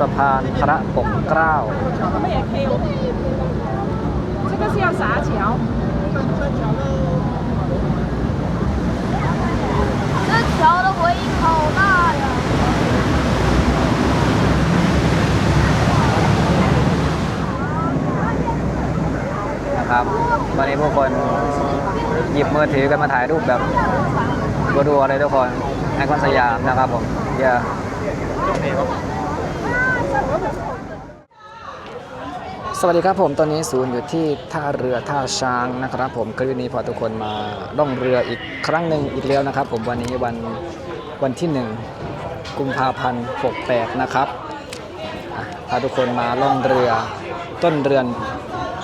สะพานพระปกเกล้า 什么也可以。这个是要啥桥？这桥的回音好大呀！ นะครับวันนี้ผู้คนหยิบมือถือกันมาถ่ายรูปแบบรัวๆเลยทุกคนไอคอนสยามนะครับผมเยอะ สวัสดีครับผมตอนนี้ศูนย์อยู่ที่ท่าเรือท่าช้างนะครับผมคลิปนี้พาทุกคนมาล่องเรืออีกครั้งหนึ่งอีกแล้วนะครับ ผมวันนี้วันวันที่ 1 กุมภาพันธ์68 นะครับพาทุกคนมาล่องเรือต้นเรือน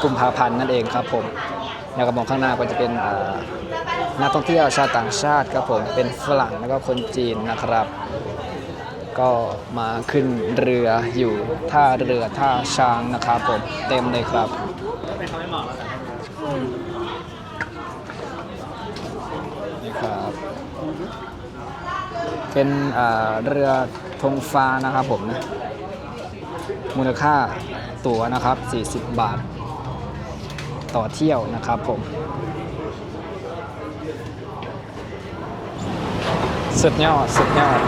กุมภาพันธ์นั่นเองครับผมแล้วก็มองข้างหน้าก็จะเป็นนักท่องเที่ยวชาวต่างชาติครับผมเป็นฝรั่งแล้วก็คนจีนนะครับ ก็มาขึ้นเรืออยู่ท่าเรือท่าช้างนะครับผมเต็มเลยครับนี่ครับ เป็นเรือธงฟ้านะครับผมนะมูลค่าตั๋วนะครับ 40 บาท ต่อเที่ยวนะครับผม สุดยอด สุดยอด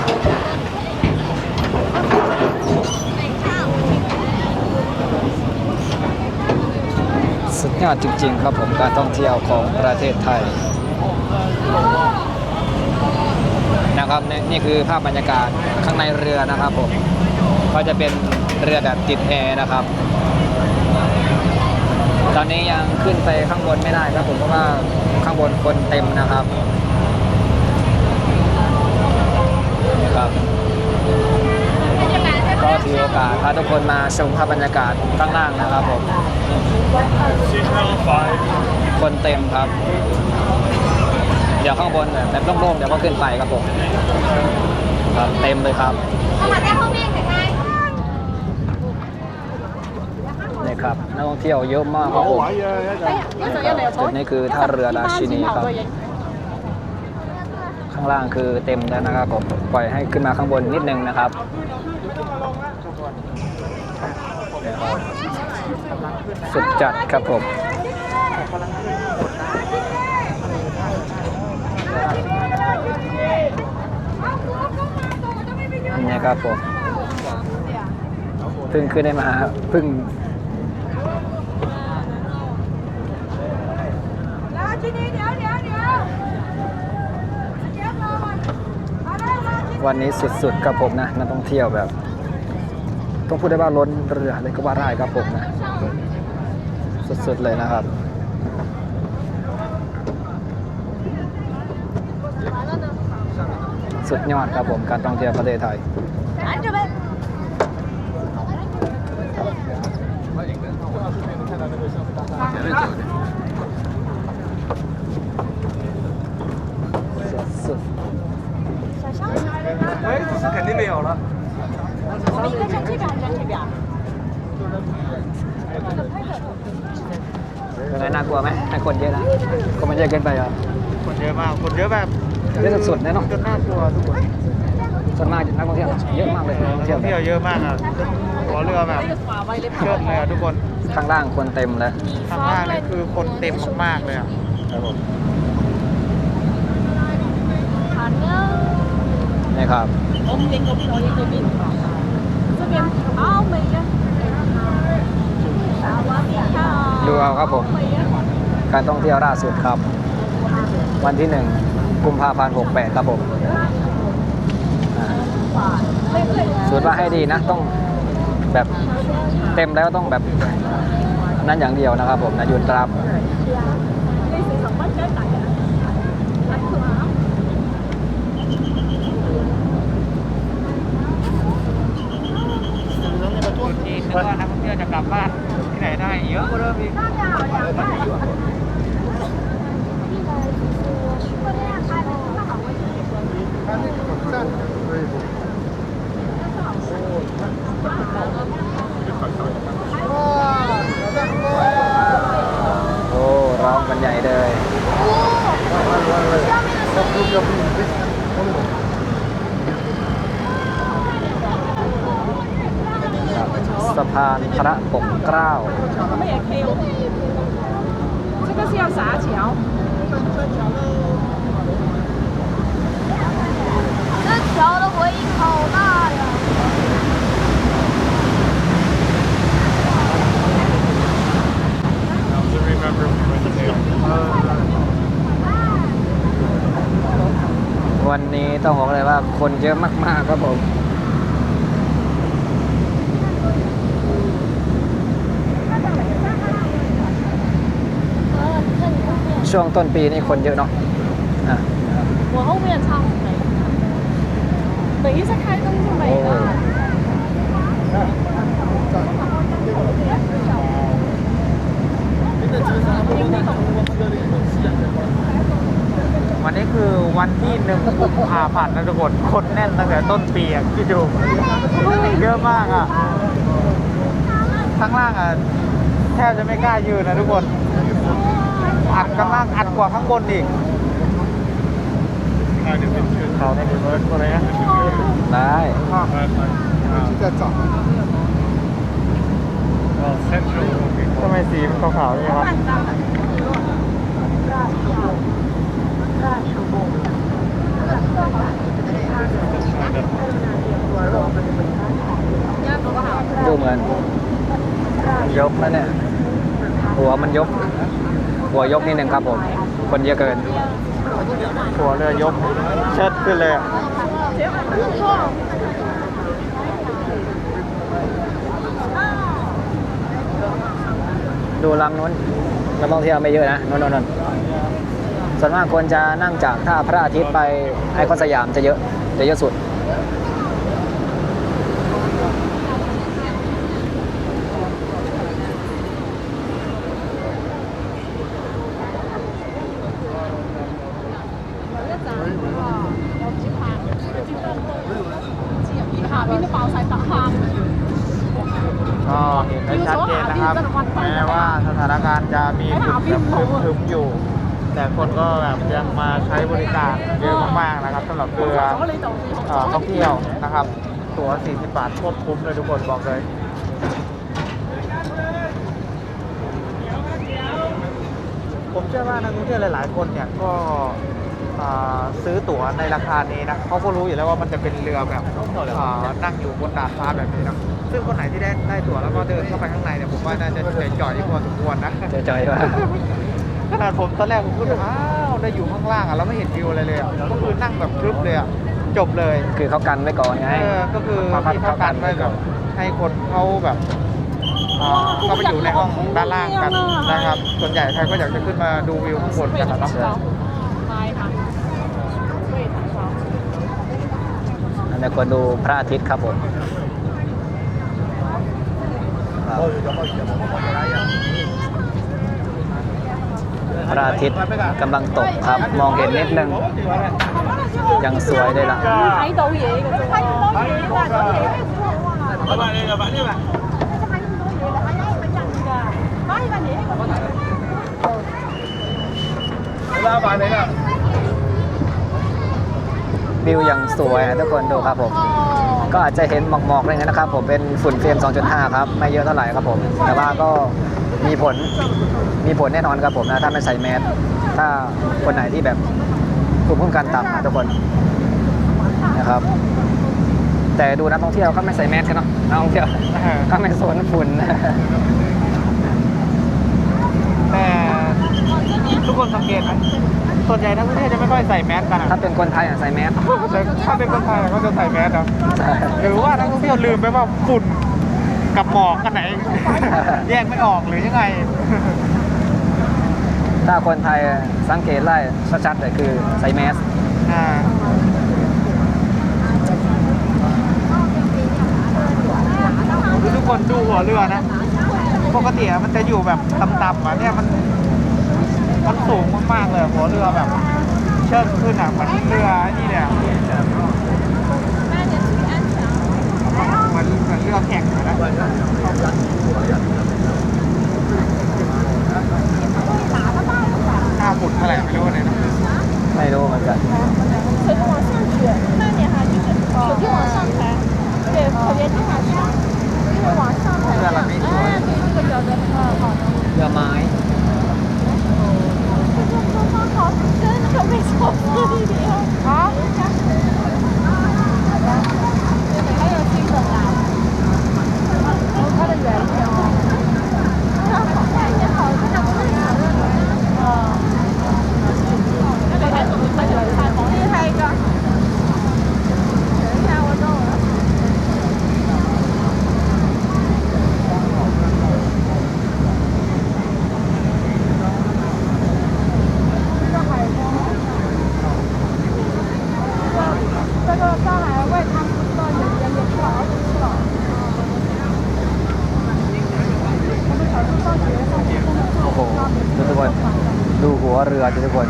สุดยอดจริงๆครับผมการท่องเที่ยวของประเทศไทยนะครับนี่นี่คือภาพบรรยากาศข้างในเรือนะครับผมก็จะเป็นเรือแบบติดแอร์นะครับ ตอนนี้ยังขึ้นไปข้างบนไม่ได้ครับผมเพราะว่าข้างบนคนเต็มนะครับครับ ก็ถือโอกาสพาทุกคนมาชมภาพบรรยากาศข้างล่างนะครับผม คนเต็มครับ เดี๋ยวข้างบนแบบโล่งๆเดี๋ยวก็ขึ้นไปครับผมครับเต็มเลยครับนี่ครับนักท่องเที่ยวเยอะมากครับผมจุดนี้คือท่าเรือราชินีครับ ข้างล่างคือเต็มแล้วนะครับผมปล่อยให้ขึ้นมาข้างบนนิดนึงนะครับ สุดจัดครับผมนี่ครับผมพึ่งขึ้นได้มาพึ่งวันนี้สุดๆครับผมนะนักท่องเที่ยวแบบ ต้องพูดได้ว่าล้นเรือเลยก็ว่าได้ครับผมนะ สุดๆเลยนะครับ สุดยอดครับผมการท่องเที่ยวประเทศไทย 站着呗。 สุด 哎，这是肯定没有了。 我们应该站这边还是站这边？ ๆเป็นไงน่ากลัวไหมให้คนเยอะนะคนมันเยอะเกินไปเหรอ คนเยอะมาก คนเยอะแบบ เยอะสุดๆแน่นอน จนน่ากลัวทุกคน ส่วนมากนักท่องเที่ยวเยอะมากเลยนักท่องเที่ยว เที่ยวเยอะมากอ่ะหัวเรือแบบ 这个耍歪的 เชื่อมเลยอ่ะทุกคน ข้างล่างคนเต็มแล้ว ข้างล่างนี่คือคนเต็มมากๆเลยอ่ะ ครับผม 好呢。 นี่ครับ ดูเอาครับผม การท่องเที่ยวล่าสุดครับ วันที่1กุมภาพันธ์68 ครับผมอ่าสูตรว่าให้ดีนะต้องแบบเต็มแล้วต้องแบบนั้นอย่างเดียวนะครับผมนะยุดรับ ทุกทีนึกว่านักท่องเที่ยวจะกลับบ้านที่ไหนได้เยอะกว่าเดิมอีกโเยอะมากๆครับผมช่วงต้นปีนี่คนเยอะเนาะหัวห้องเวียนช่าวไหนไหนที่จะใครต้องที่ไหนบ้าง วันนี้คือวันที่หนึ่งกุมภาพันธ์นะทุกคนคนแน่นตั้งแต่ต้นปีอะพี่ดูเยอะมากอะข้างล่างอะแทบจะไม่กล้ายืนนะทุกคนอัดข้างล่างอัดกว่าข้างบนอีกเขาในเบิร์ดอะไรนะได้ทำไมสีมันขาวๆอย่างนี้วะ ดูเหมือนยกแล้วเนี่ย หัวมันยก หัวยกนิดนึงครับผม คนเยอะเกิน หัวเรือยกเชิดขึ้นเลยอะดูลำนู้นนักท่องเที่ยวไม่เยอะนะนนนน ส่วนมากคนจะนั่งจากท่าพระอาทิตย์ไปไอคอนสยามจะเยอะจะเยอะสุด มีค่ะมีกระเป๋าสายตะพามก็เห็นได้ชัดเจนนะครับ แม้ว่าสถานการณ์จะมีฝุ่นครึงอยู่ แต่คนก็แบบยังมาใช้บริการเยอะมากๆนะครับสำหรับเรือเอ่อท่องเที่ยวนะครับ ตั๋ว 40 บาทโคตรคุ้มเลยทุกคนบอกเลยผมเชื่อว่านักท่องเที่ยวหลาย ๆ คนเนี่ยก็ซื้อตั๋วในราคานี้นะเขาก็รู้อยู่แล้วว่ามันจะเป็นเรือแบบนั่งอยู่บนดาดฟ้าแบบนี้นะซึ่งคนไหนที่ได้ได้ตั๋วแล้วก็เดินเข้าไปข้างในเนี่ยผมว่าน่าจะใจจ่อยพอสมควรนะจะจอยว่า ขนาดผมตอนแรกผมพูดว่าอ้าวได้อยู่ข้างล่างอะเราไม่เห็นวิวอะไรเลยก็คือนั่งแบบคลึบเลยอะจบเลยคือเขากันไว้ก่อนไงก็คือที่เขากันไว้แบบให้คนเขาแบบอ่เขาไปอยู่ในห้องด้านล่างกันนะครับ ส่วนใหญ่ใครก็อยากจะขึ้นมาดูวิวข้างบนกันนะเนาะ อันนี้ควรดูพระอาทิตย์ครับผมโอ้ยจะพูครับ เพระอาทิตย์กำลังตกครับ มองเห็นนิดนึง ยังสวยเลยล่ะลาบานเลนะ วิวอย่างสวยทุกคนดูครับผม ก็อาจจะเห็นหมอกๆอะไรเงี้ยนะครับ ผมเป็นฝุ่นเฟรม 2.5 ครับ ไม่เยอะเท่าไหร่ครับผม แต่ว่าก็มีผลมีผลแน่นอนครับผมนะถ้าไม่ใส่แมสถ้าคนไหนที่แบบคุมพุ่มกันต่ำนะทุกคนนะครับ แต่ดูนักท่องเที่ยวเขาไม่ใส่แมสกันเนาะนักท่องเที่ยวก็ไม่สนฝุ่นแต่ทุกคนสังเกตไหม ส่วนใหญ่นักท่องเที่ยวจะไม่ค่อยใส่แมสกันอะถ้าเป็นคนไทยอะใส่แมสแต่ถ้าเป็นคนไทยก็จะใส่แมสนะหรือว่านักท่องเที่ยวลืมไปว่าฝุ่นกับหมอกกันไหน แยกไม่ออกหรือยังไง ถ้าคนไทยสังเกตไล่ชัดๆเลยคือใส่แมส อ่าทุกคนดูหัวเรือนะ ปกติอะมันจะอยู่แบบต่ำๆอะเนี่ยมัน มันสูงมากๆเลยหัวเรือแบบ เชิดขึ้นอะเหมือนเรือไอ้นี่เนี่ยเหมือนเหมือนเรือแข่งอะนะหน้าฝุ่นเท่าไหร่ไม่รู้เลยนะไม่รู้เหมือนกัน วเรือทุกคน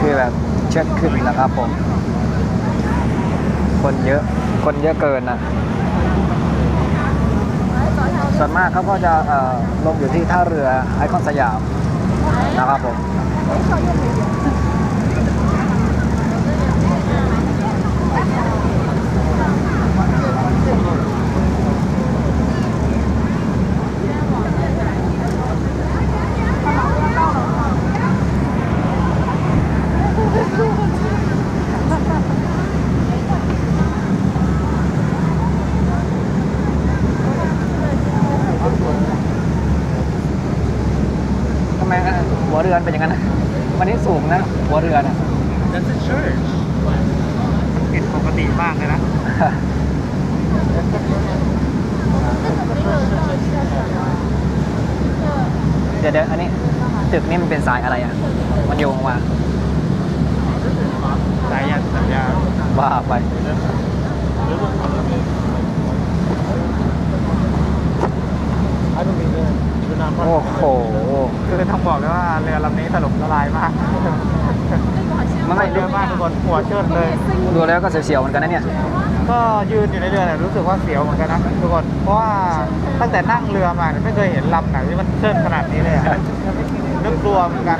คือแบบเชิดขึ้นนะครับผม คนเยอะ คนเยอะเกินนะส่วนมากเขาก็จะลงอยู่ที่ท่าเรือไอคอนสยามนะครับผม ทำไมอะหัวเรือนเป็นอย่างนั้นนะวันนี้สูงนะ หัวเรือนอะ That's a church ผิดปกติมากเลยนะ เดี๋ยวเดี๋ยวอันนี้ตึกนี่มันเป็นสายอะไรอะ มันโยงมาสายยันสัญญาว่าไปโอ้โห คือต้องบอกเลยว่าเรือลำนี้ถล่มละลายมาก ไม่ มันก็เยอะมากทุกคนหัวเชิดเลย ดูแล้วก็เสียวๆเหมือนกันนะเนี่ย ก็ยืนอยู่ในเรือเนี่ยรู้สึกว่าเสียวเหมือนกันนะทุกคน เพราะว่าตั้งแต่นั่งเรือมาไม่เคยเห็นลำไหนที่มันเชิดขนาดนี้เลยนึกกลัวเหมือนกัน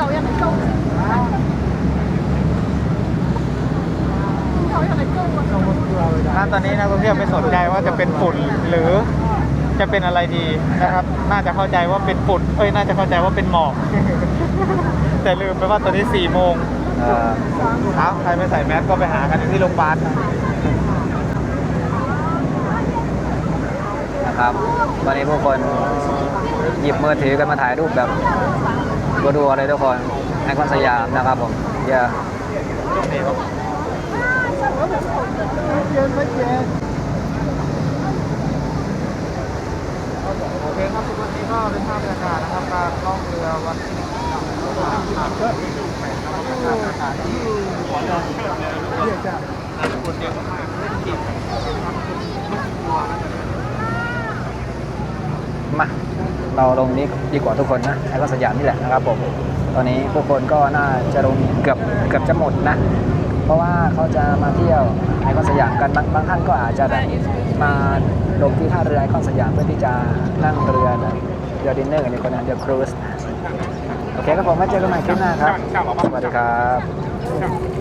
ณตอนนี้นักท่องเที่ยวไม่สนใจว่าจะเป็นฝุ่นหรือจะเป็นอะไรดีนะครับ น่าจะเข้าใจว่าเป็นฝุ่น เอ้ย น่าจะเข้าใจว่าเป็นหมอก แต่ลืมไปว่าตอนนี้สี่โมง เอ่อเอ้าใครไม่ใส่แมสก็ไปหากันที่โรงพยาบาลนะครับวันนี้ผู้คนหยิบมือถือกันมาถ่ายรูปแบบรัวๆเลยทุกคนไอคอนสยามนะครับผมเยอะโอเคครับทุกวันนี้ก็เป็นภาพบรรยากาศนะครับการล่องเรือวันที่ก็ที่หัวเรือเรียกจะคนเดียวมากเล่นกิน มาเราลงนี้ดีกว่าทุกคนนะไอคอนสยามนี่แหละนะครับผมตอนนี้ผู้คนก็น่าจะลงเกือบเกือบจะหมดนะ เพราะว่าเขาจะมาเที่ยวไอคอนสยามกันบางบางท่านก็อาจจะแบบมาลงที่ท่าเรือไอคอนสยามเพื่อที่จะนั่งเรือเรือดินเนอร์กันในคนนั้นเรือครูซโอเคครับผมมาเจอกันใหม่คลิปหน้าครับสวัสดีครับ